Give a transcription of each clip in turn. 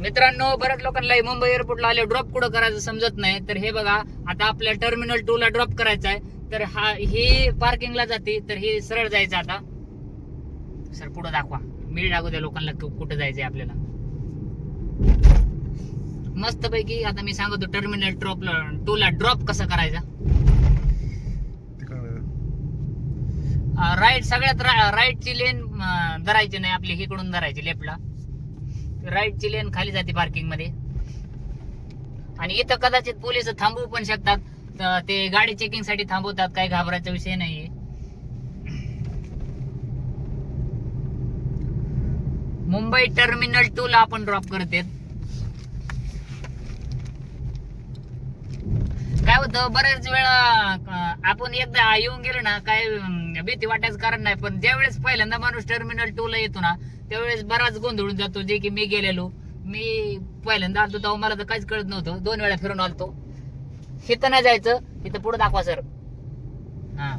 मित्रांनो बऱ्याच लोकांना मुंबई एअरपोर्टला आले ड्रॉप कुठं करायचं समजत नाही. तर हे बघा आता आपल्या टर्मिनल टू ला ड्रॉप करायचं आहे तर हा ही पार्किंगला जाते तर हे सरळ जायचं आता. सर पुढे दाखवा. मी दाखवू द्या लोकांना कुठं जायचंय आपल्याला. मस्त पैकी आता मी सांगतो टर्मिनल ड्रॉपला टू ला ड्रॉप कसं करायचा. राईट सगळ्यात राईटची लेन धरायची नाही आपली इकडून धरायची लेफ्टला राईटची लेन खाली जाते पार्किंगमध्ये. आणि इथं कदाचित पोलीस थांबवू पण शकतात. ते गाडी चेकिंगसाठी थांबवतात. काही घाबरायचा विषय नाहीये. मुंबई टर्मिनल टू ला आपण ड्रॉप करते काय होतं बऱ्याच वेळा आपण एकदा येऊन गेलो ना काय भीती वाटायचं कारण नाही. पण ज्यावेळेस पहिल्यांदा माणूस टर्मिनल टू ला येतो ना त्यावेळेस बराच गोंधळून जातो जे की मी गेलेलो. मी पहिल्यांदा आलतो तेव्हा मला तर काहीच कळत नव्हतं. दोन वेळा फिरून आलतो. इथं नाही जायचं इथं पुढे दाखवा सर. हा.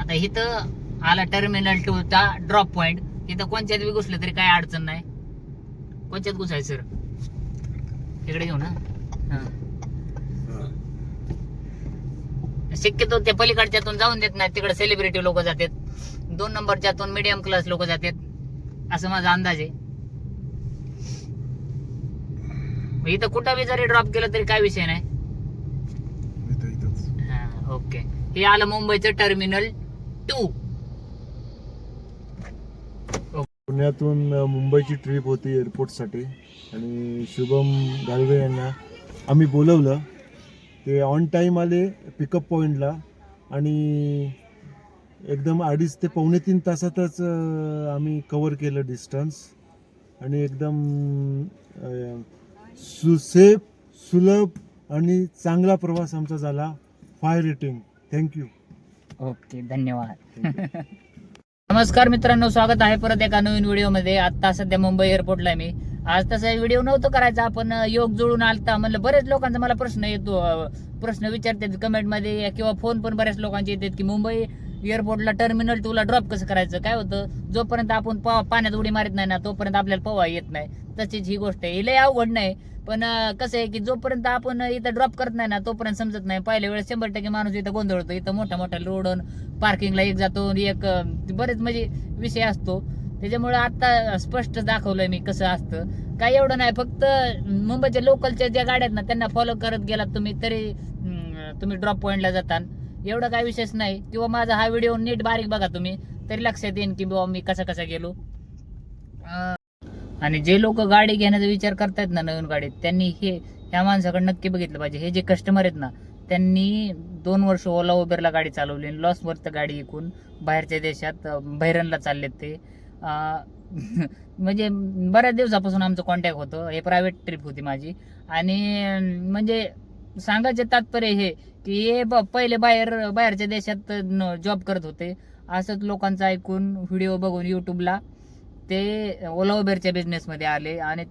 आता इथं आला टर्मिनल टू चा ड्रॉप पॉइंट इथं कोणत्यात बी घुसलं तरी काय अडचण नाही. कोणत्यात घुसायचं सर? इकडे घेऊ ना. हा. शक्यतो त्या पलीकडच्यातून जाऊन देत नाही तिकडे सेलिब्रिटी लोक जातात. दोन नंबरच्यातून मिडियम क्लास लोक जातात. असं माझा अंदाज आहे. इथं कुठं बी जरी ड्रॉप केलं तरी काय विषय नाही. हा, ओके हे आलं मुंबईचं टर्मिनल टू पुण्यातून मुंबईची ट्रिप होती एअरपोर्टसाठी आणि शुभम गालवे यांना आम्ही बोलवलं. ते ऑन टाईम आले पिकअप पॉईंटला आणि एकदम अडीच ते पावणे तीन तासातच आम्ही कवर केलं डिस्टन्स आणि एकदम सुसेफ सुलभ आणि चांगला प्रवास आमचा झाला. फाय रेटिंग थँक्यू ओके धन्यवाद. नमस्कार मित्रांनो स्वागत आहे परत एका नवीन व्हिडिओमध्ये आता सध्या मुंबई एअरपोर्टला मी. आज तसा व्हिडिओ नव्हतं करायचा आपण योग जुळून आलता. म्हणलं बरेच लोकांचा मला प्रश्न येतो प्रश्न विचारतात कमेंटमध्ये किंवा फोन पण बऱ्याच लोकांचे येतात की मुंबई एअरपोर्टला टर्मिनल टूला ड्रॉप कसं करायचं? काय होतं? जोपर्यंत आपण पवा पाण्यात उडी मारत नाही ना तोपर्यंत आपल्याला पवा येत नाही. तशीच ही गोष्ट आहे. ही लय अवघड नाही. पण कसं आहे की जोपर्यंत आपण इथं ड्रॉप करत नाही ना तोपर्यंत समजत नाही. पहिल्या वेळेस शंभर टक्के माणूस इथं गोंधळतो. इथं मोठ्या मोठ्या रोड पार्किंगला एक जातो आणि एक बरेच म्हणजे विषय असतो. त्याच्यामुळे आता स्पष्ट दाखवलंय मी कसं असतं. काय एवढं नाही. फक्त मुंबईच्या लोकलच्या ज्या गाड्या आहेत ना त्यांना फॉलो करत गेलात तुम्ही तरी तुम्ही ड्रॉप पॉईंटला जाता एवढं काय विशेष नाही. किंवा माझा हा व्हिडिओ नीट बारीक बघा तुम्ही तरी लक्षात येईन की बाबा मी कसा कसा गेलो. आणि जे लोक गाडी घेण्याचा विचार करतायत ना नवीन गाडीत त्यांनी हे ह्या माणसाकडे नक्की बघितलं पाहिजे. हे जे कस्टमर आहेत ना त्यांनी दोन वर्ष ओला उबेरला गाडी चालवली लॉसवरती गाडी विकून बाहेरच्या देशात अं, चाललेत ते. म्हणजे बऱ्याच दिवसापासून आमचं कॉन्टॅक्ट होतं. हे प्रायव्हेट ट्रिप होती माझी. आणि म्हणजे सांगायचे तात्पर्य हे की हे ब- पहिले बाहेर बाहेरच्या देशात जॉब करत होते. असंच लोकांचं ऐकून व्हिडिओ बघून युट्यूबला ते ओला उबेरच्या बिझनेसमध्ये आले. आणि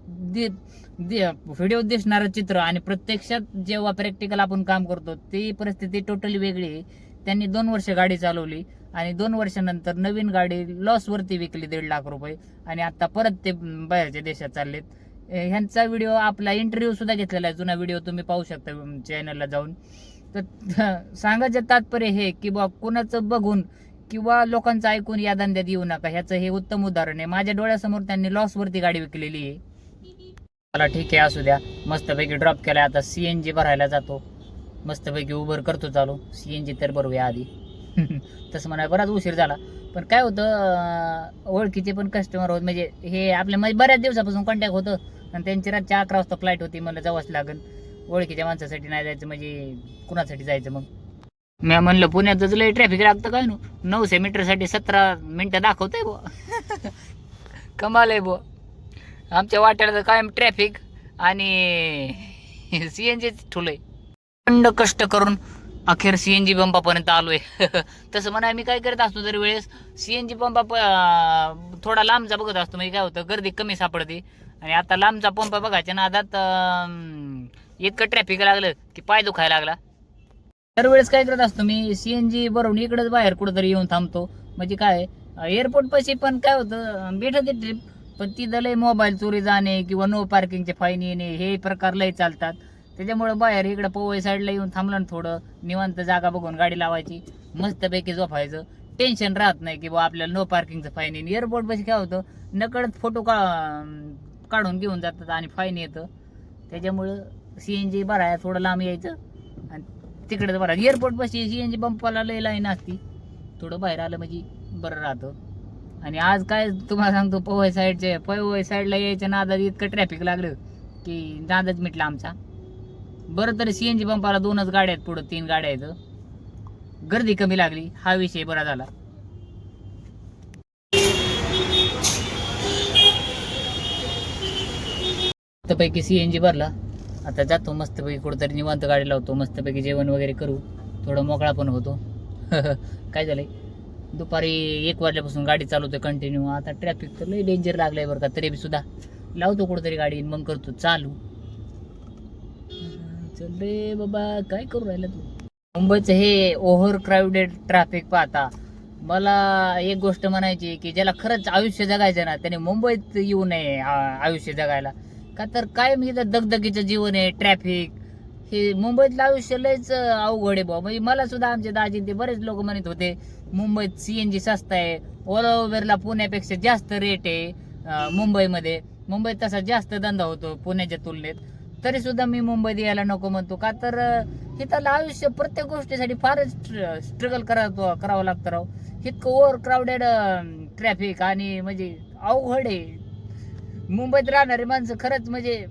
व्हिडिओ दिसणारं चित्र आणि प्रत्यक्षात जेव्हा प्रॅक्टिकल आपण काम करतो ती परिस्थिती टोटली वेगळी आहे. त्यांनी दोन वर्ष गाडी चालवली आणि दोन वर्षानंतर नवीन गाडी लॉसवरती विकली दीड लाख रुपये. आणि आता परत ते बाहेरच्या देशात चाललेत. ह्यांचा व्हिडिओ आपला इंटरव्ह्यू सुद्धा घेतलेला आहे. जुना व्हिडिओ तुम्ही पाहू शकता चॅनलला जाऊन. तर सांगायचं तात्पर्य हे की बा कुणाचं बघून किंवा लोकांचं ऐकून या धंद्यात येऊ नका ह्याचं हे उत्तम उदाहरण आहे. माझ्या डोळ्यासमोर त्यांनी लॉस वरती गाडी विकलेली आहे. मला ठीक आहे असू द्या. मस्तपैकी ड्रॉप केलाय. आता सी एनजी भरायला जातो. मस्तपैकी उबर करतो चालू. सी एन जी तर भरूया आधी. तसं म्हणा बराच उशीर झाला. पण काय होतं ओळखीचे पण कस्टमर होत. म्हणजे हे आपल्या म्हणजे बऱ्याच दिवसापासून कॉन्टॅक्ट होतं. आणि त्यांची रातच्या अकरा वाजता फ्लाईट होती. मला जावंच लागेल ओळखीच्या माणसासाठी नाही जायचं म्हणजे कुणासाठी जायचं मग? मी म्हणलं पुण्यातच लय ट्रॅफिक लागतं काय नु? नऊशे मीटरसाठी सतरा मिनटं दाखवतंय बुवा. कमाल आहे बुवा. आमच्या वाट्याला तर कायम ट्रॅफिक आणि सी एन सीएनजी ठुलंय. थंड कष्ट करून अखेर सी एन जी पंपापर्यंत आलोय. तसं म्हणा मी काय करत असतो जर वेळेस सी एन जी पंपा प- थोडा लांबचा बघत असतो म्हणजे काय होतं गर्दी कमी सापडते. आणि आता लांबचा पंप बघायच्या ना आता इतकं ट्रॅफिक लागलं की पाय दुखायला लागला. दरवेळेस काय करत असतो मी सीएनजी भरून इकडेच बाहेर कुठंतरी येऊन थांबतो. म्हणजे काय एअरपोर्ट पाशी पण काय होतं भेटत ट्रिप पण तिथं लय मोबाईल चोरी जाणे किंवा नो पार्किंगचे फाईन येणे हे प्रकार लय चालतात. त्याच्यामुळे बाहेर इकडं पोवई साईडला येऊन थांबलं ना थोडं निवांत जागा बघून गाडी लावायची मस्तपैकी झोपायचं. टेन्शन राहत नाही की बा आपल्याला नो पार्किंगचं फाईन येईन एअरपोर्ट बस काय होतं नकळत फोटो का काढून घेऊन जातात आणि फाईन येतं. त्याच्यामुळं सी एन जी भराय थोडं लांब यायचं. आणि तिकडेच भरायचं. एअरपोर्ट बसची सी एन जी पंपाला लय लाईन असती. थोडं बाहेर आलं म्हणजे बरं राहतं. आणि आज काय तुम्हाला सांगतो पवई साईडचे पवई साईडला यायच्या नादात इतकं ट्रॅफिक लागलं की नादच मिटला आमचा. बरं तरी सी एन जी पंपाला दोनच गाड्या आहेत पुढं तीन गाड्या आहेत. गर्दी कमी लागली. हा विषय बरा झाला. पैकी सी एन जी भरला. आता जातो मस्तपैकी कुठंतरी निवांत गाडी लावतो मस्तपैकी जेवण वगैरे करू. थोडं मोकळा पण होतो. काय झालंय? दुपारी एक वाजल्यापासून गाडी चालवतोय कंटिन्यू आता ट्रॅफिक तर लय डेंजर लागलंय बरं का तरी बी सुद्धा. लावतो कुठंतरी गाडी मग करतो चालू. चल रे बाबा काय करू राहिला तू? मुंबईचं हे ओव्हर क्राऊडेड ट्रॅफिक पाहता मला एक गोष्ट म्हणायची की ज्याला खरंच आयुष्य जगायचं ना त्याने मुंबईत येऊ नये आयुष्य जगायला. का तर काय मी इथं दगदगीचं जीवन आहे ट्रॅफिक हे मुंबईतलं आयुष्य लयच अवघड आहे बुवा म्हणजे मला सुद्धा आमचे दाजी ते बरेच लोक म्हणत होते मुंबईत सीएनजी स्वस्त आहे ओला उबेरला पुण्यापेक्षा जास्त रेट आहे मुंबईमध्ये. मुंबईत तसा जास्त धंदा होतो पुण्याच्या तुलनेत. तरी सुद्धा मी मुंबईत यायला नको म्हणतो. का तर अं, आयुष्य प्रत्येक गोष्टीसाठी फारच स्ट्रगल करा करावं लागतं राव. इतकं ओव्हर क्राऊडेड ट्रॅफिक आणि म्हणजे अवघड आहे. मुंबईत राहणारी माणसं खरंच म्हणजे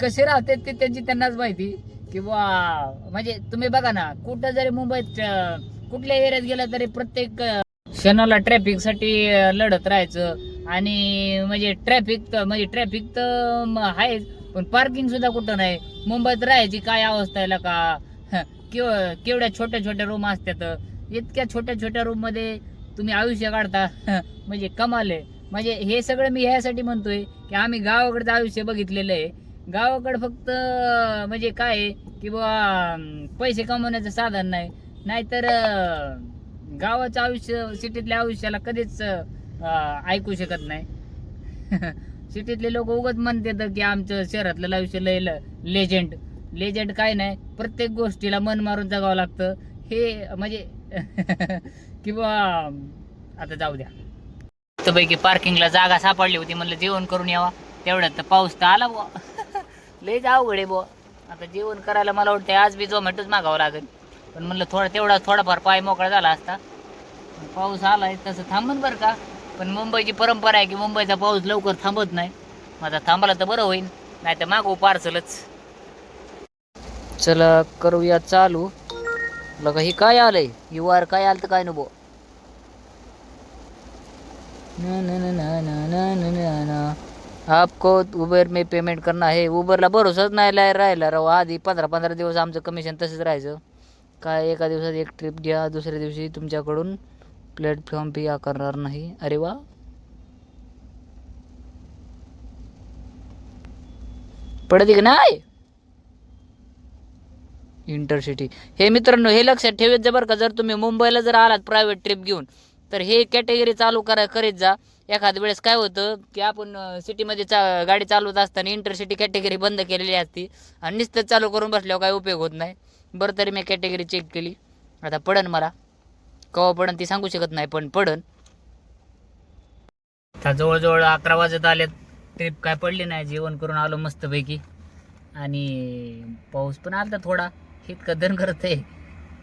कसे राहतात ते त्यांची त्यांनाच माहिती. किंवा म्हणजे तुम्ही बघा ना कुठं जरी मुंबईत कुठल्या एरियात गेला तरी प्रत्येक क्षणाला ट्रॅफिकसाठी लढत राहायचं. आणि म्हणजे ट्रॅफिक म्हणजे ट्रॅफिक तर आहेच. पण पार्किंग सुद्धा कुठं नाही. मुंबईत राहायची काय अवस्था आहे का? केव केवढ्या छोट्या छोट्या रूम असतात इतक्या छोट्या छोट्या रूममध्ये तुम्ही आयुष्य काढता. म्हणजे कमाल आहे. म्हणजे हे सगळं मी ह्यासाठी म्हणतोय की आम्ही गावाकडचं आयुष्य बघितलेलं आहे. गावाकडं फक्त म्हणजे काय आहे की बुवा पैसे कमवण्याचं साधन नाही. नाहीतर गावाचं आयुष्य सिटीतल्या आयुष्याला कधीच ऐकू शकत नाही. सिटीतले लोक उगत म्हणतात की आमचं शहरातलं आयुष्य लय लेजंड लेजंड काय नाही प्रत्येक गोष्टीला मन मारून जगावं लागतं. हे म्हणजे किंवा आता जाऊ द्या. मस्तपैकी पार्किंगला जागा सापडली होती. म्हणलं जेवण करून यावा. तेवढ्यात तर पाऊस तर आला बुवा. लयच अवघड आहे बुवा. आता जेवण करायला मला वाटतं आज बी झोमॅटोच मागावं लागेल. पण म्हणलं थोडा तेवढा थोडाफार पाय मोकळा झाला असता. पाऊस आला आहे तसं थांबन बरं का. पण मुंबईची परंपरा आहे की मुंबईचा पाऊस लवकर थांबत नाही. माझा आता थांबला तर बरं होईल नाही तर मागू पार्सलच चला करूया चालू. लगा ही काय आलंय? ही वार काय आलं तर काय नको ना ना ना ना ना ना ना ना आपको उबेर में पेमेंट करना आहे उबरला भरोसाच नाही लाय राहिला राव आधी पंधरा पंधरा दिवस आमचं कमिशन तसंच राहायचं काय एका दिवसात एक ट्रिप घ्या दुसऱ्या दिवशी तुमच्याकडून प्लॅटफॉर्म फी आकारणार नाही अरे वा पडते की नाही इंटरसिटी हे मित्रांनो हे लक्षात ठेवत जा बरं का जर तुम्ही मुंबईला जर आलात प्रायव्हेट ट्रिप घेऊन तर हे कॅटेगरी चालू करा करीत जा. एखाद वेळेस काय होतं की आपण सिटीमध्ये चा गाडी चालवत असताना इंटरसिटी कॅटेगरी बंद केलेली असती आणि नुसतं चालू करून बसल्यावर काय उपयोग होत नाही. बरं तरी मी कॅटेगरी चेक केली. आता पडन मला. कवा पडन ती सांगू शकत नाही पण पडन. आता जवळजवळ अकरा वाजत आलेत. ट्रिप काय पडली नाही. जेवण करून आलो मस्तपैकी. आणि पाऊस पण आलता थोडा. इतकं दन करत आहे.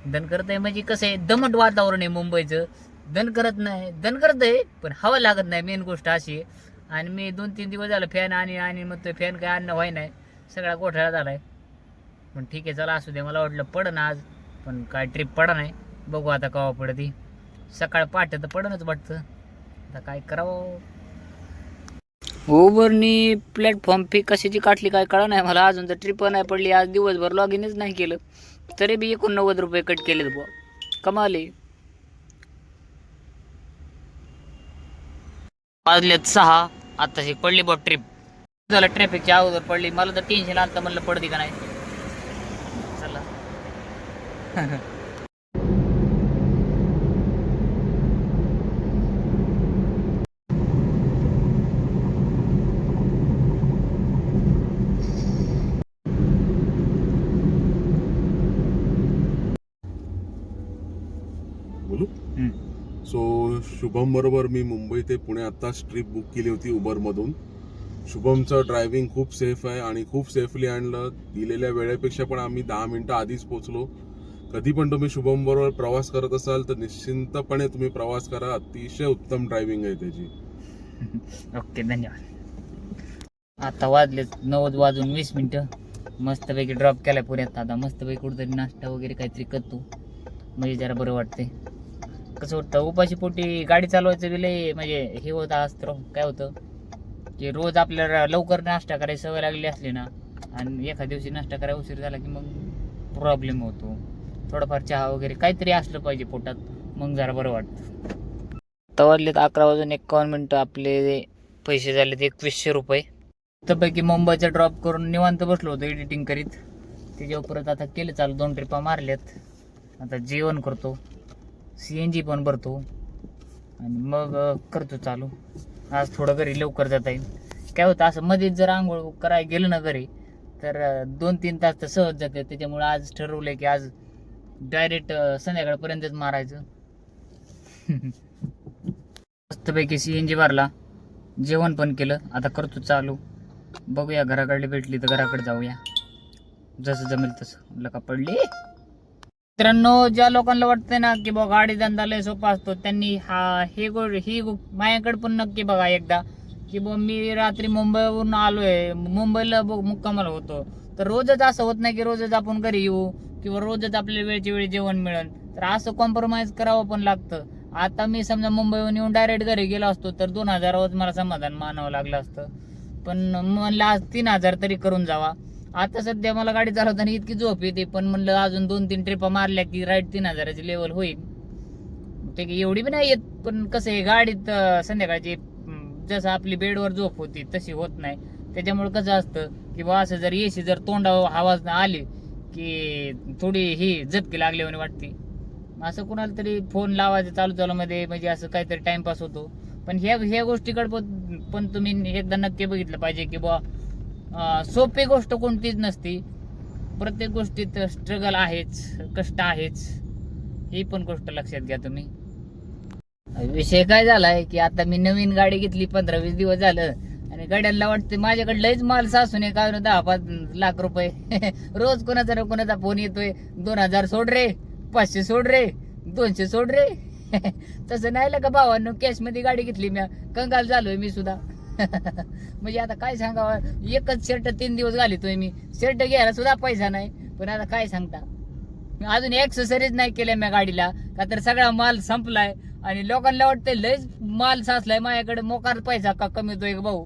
दन करत आहे म्हणजे कसं आहे दमट वातावरण आहे मुंबईचं. दन करत नाही. दन करत आहे पण हवा लागत नाही. मेन गोष्ट अशी आहे. आणि मी दोन तीन दिवस झालं फॅन आणि आणि मग तो फॅन काय आणणं व्हाय नाही. सगळा गोठळा आहे पण ठीक आहे चला असू दे. मला वाटलं पडन आज पण काय ट्रिप पडा नाही. बघू आता कवा पडती. सकाळ पहाटे तर पडनच वाटतं. आता काय करावं? उबरनी प्लॅटफॉर्म फी कशाची काटली काय कळा नाही. मला अजून तर ट्रिप नाही पडली. आज दिवसभर लॉग इनच नाही केलं. तरी बी एकोणनव्वद रुपये कट केलेत बुवा. कमाले वाजलेत सहा. आताशी पडली बघ ट्रिप झालं ट्रॅफिकच्या अगोदर पडली. मला तर टेन्शन आलं म्हणलं पडते का नाही. चला. शुभम बरोबर मी मुंबई ते पुणे आत्ताच ट्रिप बुक केली होती उबरमधून. शुभमचं ड्रायव्हिंग खूप सेफ आहे आणि खूप सेफली आणलं दिलेल्या वेळेपेक्षा पण आम्ही दहा मिनिटं आधीच पोचलो कधी पण तुम्ही शुभम बरोबर प्रवास करत असाल तर निश्चिंतपणे तुम्ही प्रवास करा. अतिशय उत्तम ड्रायव्हिंग आहे त्याची. ओके धन्यवाद. आता वाजले नव्वद वाजून वीस मिनिटं. मस्तपैकी ड्रॉप केला पुण्यात. आता मस्तपैकी कुठेतरी नाश्ता वगैरे काहीतरी करतो. म्हणजे जरा बरं वाटते कसं होतं उपाशी पोटी गाडी चालवायचं बी लय म्हणजे हे होतं अस्त्र. काय होतं? की रोज आपल्याला लवकर नाश्ता करायची सवय लागली असली ना आणि एखाद्या दिवशी नाश्ता करायला उशीर झाला की मग प्रॉब्लेम होतो. थोडंफार चहा वगैरे काहीतरी असलं पाहिजे पोटात मग जरा बरं वाटतं. तवरलेत अकरा वाजून एकावन्न मिनटं आपले पैसे झालेत एकवीसशे रुपये. त्यापैकी मुंबईचा ड्रॉप करून निवांत बसलो होतो एडिटिंग करीत. त्याच्यावर परत आता केलं चालू दोन ट्रिपा मारल्यात. आता जेवण करतो. सी एन जी पण भरतो. आणि मग करतो चालू. आज थोडं घरी लवकर जाता येईल. काय होतं असं मध्येच जर आंघोळ करायला गेलं ना घरी तर दोन तीन तास तर सहज जाते. त्याच्यामुळे आज ठरवलंय की आज डायरेक्ट संध्याकाळपर्यंतच मारायचं. मस्तपैकी सी एन जी भरला. जेवण पण केलं. आता करतो चालू. बघूया घराकडली भेटली तर घराकडे जाऊया. जसं जमेल तसं. लका पडली. मित्रांनो ज्या लोकांना वाटतंय ना की बघा गाडी धंदा लय सोपा असतो त्यांनी हा हे गो ही माझ्याकडे पण नक्की बघा एकदा. की बघ मी रात्री मुंबईवरून आलोय मुंबईला बघ मुक्कामाला होतो. तर रोजच असं होत नाही की रोजच आपण घरी येऊ किंवा रोजच आपल्याला वेळची वेळी जेवण मिळेल. तर असं कॉम्प्रोमाइज करावं पण लागतं. आता मी समजा मुंबईहून येऊन डायरेक्ट घरी गेलो असतो तर दोन हजारावरच मला समाधान मानावं लागलं असतं. पण म्हणलं आज तीन हजार तरी करून जावा. आता सध्या मला गाडी चालवताना इतकी झोप येते पण म्हणलं अजून दोन तीन ट्रिपा मारल्या की राईट तीन हजाराची लेवल होईल. ते की एवढी पण नाही येत पण कसं आहे गाडीत संध्याकाळची जसं आपली बेडवर झोप होती तशी होत नाही. त्याच्यामुळे कसं असतं की बा असं जर एसी जर तोंडावर आवाज आली की थोडी ही झपकी म्हणे वाटते. असं कुणाला तरी फोन लावायचं चालू चालू मध्ये म्हणजे असं काहीतरी टाइमपास होतो. पण ह्या ह्या गोष्टीकडे पण पण तुम्ही एकदा नक्की बघितलं पाहिजे की बा सोपी गोष्ट कोणतीच नसती. प्रत्येक गोष्टीत स्ट्रगल आहेच कष्ट आहेच. ही पण गोष्ट लक्षात घ्या तुम्ही. विषय काय झालाय की आता मी नवीन गाडी घेतली पंधरा वीस दिवस झालं. आणि गाड्यांना वाटते माझ्याकडे लयच माल सासून काय दहा पाच लाख रुपये. रोज कोणाचा ना कोणाचा फोन येतोय. दोन हजार सोड रे पाचशे सोड रे दोनशे सोड रे. तसं नाही का भावांनो कॅशमध्ये गाडी घेतली मी कंगाल झालोय मी सुद्धा. म्हणजे आता काय सांगावं? एकच शर्ट तीन दिवस घालितोय मी. शर्ट घ्यायला सुद्धा पैसा नाही. पण आता काय सांगता? अजून एक्सेसरीज नाही केल्या मी गाडीला. का तर सगळा माल संपलाय. आणि लोकांना वाटतंय लयच माल साचलाय. माझ्याकडे मोकार पैसा का कमीतोय का भाऊ?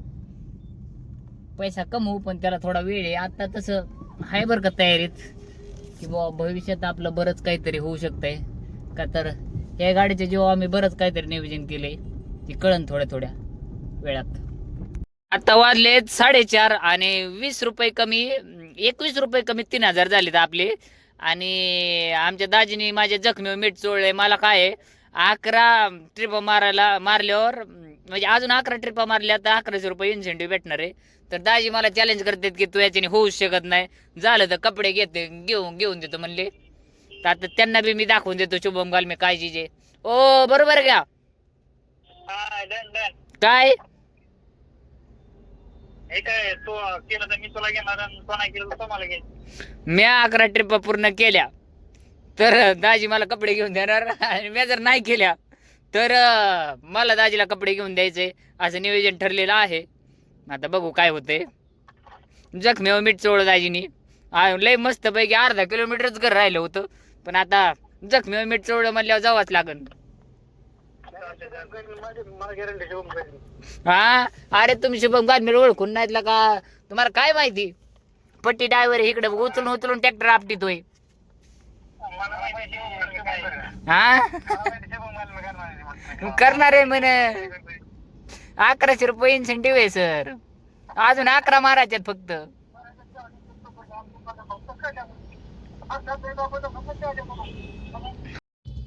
पैसा कमवू पण त्याला थोडा वेळ आहे. आता तसं आहे बरं का तयारीत. की बाबा भविष्यात आपलं बरंच काहीतरी होऊ शकतंय. का तर या गाडीच्या जेव्हा आम्ही बरंच काहीतरी नियोजन केले ती कळन थोड्या थोड्या वेळात. आता वाजलेत साडेचार आणि वीस रुपये कमी एकवीस रुपये कमी तीन हजार झालेत आपले. आणि आमच्या दाजीने माझ्या जखमीवर मीठ चोळले मला काय अकरा ट्रिप मारायला मारल्यावर म्हणजे अजून अकरा ट्रिपा मारल्या तर अकराशे रुपये इन्सेंटिव्ह भेटणार आहे. तर दाजी मला चॅलेंज करतात की तू याच्याने होऊच शकत नाही. झालं तर कपडे घेते घेऊन घेऊन देतो म्हणले. तर आता त्यांना बी मी दाखवून देतो शुभम घाल मी काय जे ओ बरोबर घ्या काय? हे काय तो केलं तर मी तुला घेणार आणि तो नाही केलं तर तो मला मी अकरा ट्रिप पूर्ण केल्या. तर दाजी मला कपडे घेऊन देणार आणि मी जर नाही केल्या तर अं, मला दाजीला कपडे घेऊन द्यायचे. असं नियोजन ठरलेलं आहे. आता बघू काय होते जखमेवर मीठ चोळ दाजीनी. आ, लय मस्त पैकी अर्धा किलोमीटरच घर राहिलं होतं. पण आता जखमेवर मीठ चोळलं म्हणल्यावर जावंच लागन मला गॅरंटी शिवून पाहिजे हा? अरे तुम्ही शुभम गाडमेर ओळखून नाहीतला का? तुम्हाला काय माहिती? पट्टी ड्रायव्हर इकडे उचलून उचलून ट्रॅक्टर आपटितोय हा? आहे. करणार आहे म्हणे. अकराशे रुपये इन्सेंटिव्ह आहे सर अजून अकरा मारायच्यात फक्त.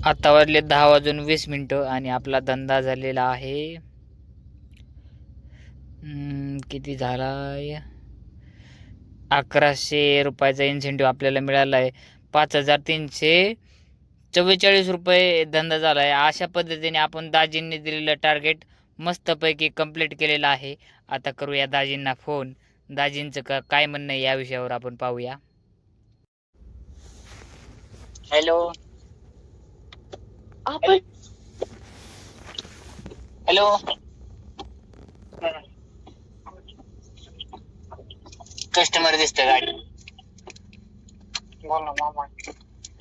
आता वाजले दहा वाजून वीस मिनटं आणि आपला धंदा झालेला आहे. किती किती झालाय? अकराशे रुपयाचा इन्सेंटिव्ह आपल्याला मिळाला आहे पाच हजार तीनशे चव्वेचाळीस रुपये धंदा झाला आहे अशा पद्धतीने आपण दाजींनी दिलेलं टार्गेट मस्तपैकी कंप्लीट केलेलं आहे. आता करूया दाजींना फोन दाजींचं का काय म्हणणं आहे या विषयावर आपण पाहूया. हॅलो आपण हॅलो. कस्टमर दिसतं गाडी बोल ना मामा.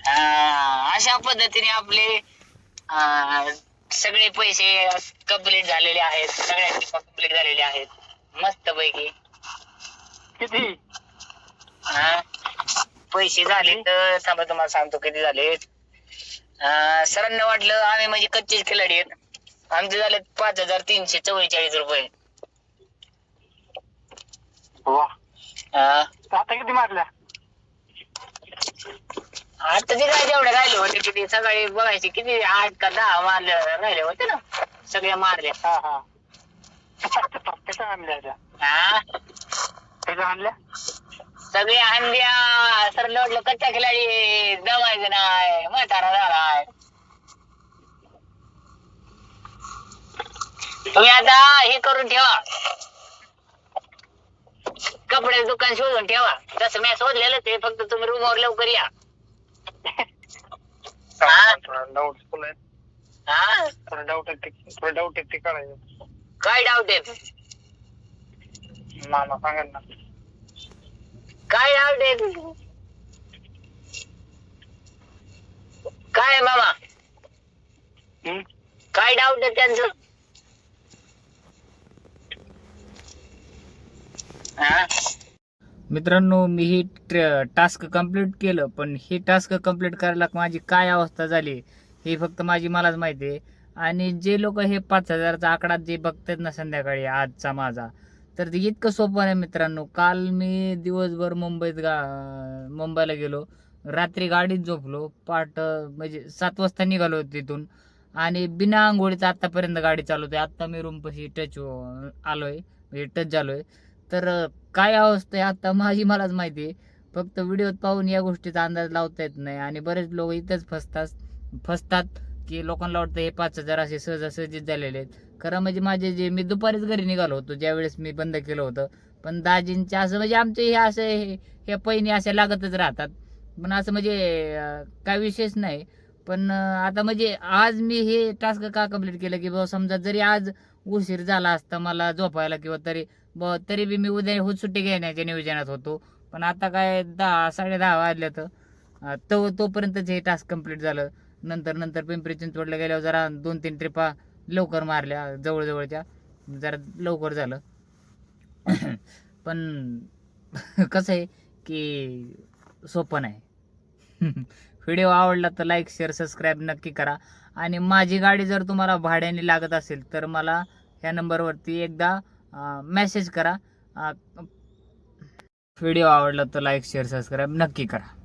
हा, अशा पद्धतीने आपले अं, सगळे पैसे कंप्लीट झालेले आहेत. सगळ्यांचे कंप्लीट झालेले आहेत. मस्त पैकी किती? हा. पैसे झाले तर थांबा तुम्हाला सांगतो किती झाले. सरांना वाटलं आम्ही म्हणजे कच्चेच खिलाडी आहेत. आमचे झाले पाच हजार तीनशे चव्वेचाळीस रुपये. वा. हा. आता किती मारल्या? आता ते काय जेवढे राहिले होते किती सकाळी बघायचे किती आठ का दहा मारले राहिले होते ना. सगळे मारले. हा हा. आणल्या त्या. हा कशा आणल्या? सगळे सर वाटलं कच्च्या खिलाडी दमायचं नाही म्हातारा झालाय तुम्ही आता हे करून ठेवा. कपडे दुकान शोधून ठेवा. जसं मी शोधलेलं ते फक्त तुम्ही रूमवर लवकर या. हा? डाऊट हा? थोडं डाऊट आहे ते- थोडं डाऊट आहे ते काय डाऊट आहे? मामा सांगेल ना. काय डाऊट आहे? काय मामा? हम्म? काय डाऊट आहे त्यांचं? मित्रांनो मी ही टास्क कंप्लीट केलं पण हे टास्क कंप्लीट करायला माझी काय अवस्था झाली हे फक्त माझी मलाच माहिती आहे. आणि जे लोक हे पाच हजारचा आकडा जे बघतात ना संध्याकाळी आजचा माझा तर ते इतकं सोपं नाही मित्रांनो. काल मी दिवसभर मुंबईत गा मुंबईला गेलो रात्री गाडीत झोपलो पाट म्हणजे सात वाजता निघालो तिथून. आणि बिना आंघोळीचं आत्तापर्यंत गाडी चालवते आत्ता मी रूमपाशी टच आलोय म्हणजे टच झालोय. तर काय अवस्था आहे आता? माझी मलाच माहिती आहे. फक्त व्हिडिओत पाहून या गोष्टीचा अंदाज लावता येत नाही आणि बरेच लोक इथंच फसतात फसतात की लोकांना वाटतं हे पाच हजार असे सहजासहजीच झालेले आहेत. खरं म्हणजे माझे जे मी दुपारीच घरी निघालो होतो ज्यावेळेस मी बंद केलं होतं. पण दाजींचे असं म्हणजे आमचे हे असं हे- हे पैनी असे लागतच राहतात. पण असं म्हणजे काय विशेष नाही. पण आता म्हणजे आज मी हे टास्क का कंप्लीट केलं की बाबा समजा जरी आज उशीर झाला असता मला झोपायला किंवा तरी ब तरी बी मी उद्या होत सुट्टी घेण्याच्या नियोजनात होतो. पण आता काय दहा साडे दहा वाजल्या तर तो तोपर्यंतच हे टास्क कंप्लीट झालं. नंतर नंतर पिंपरी चिंचवडला गेल्यावर जरा दोन तीन ट्रिपा लवकर मारल्या जवळजवळच्या. जरा लवकर झालं. पण कसं आहे की सोपं नाही. व्हिडिओ आवडला तर लाईक शेअर सबस्क्राईब नक्की करा. आणि माझी गाडी जर तुम्हाला भाड्याने लागत असेल तर मला ह्या नंबरवरती एकदा मेसेज करा. व्हिडिओ आवडला तर लाईक शेअर सबस्क्राईब नक्की करा.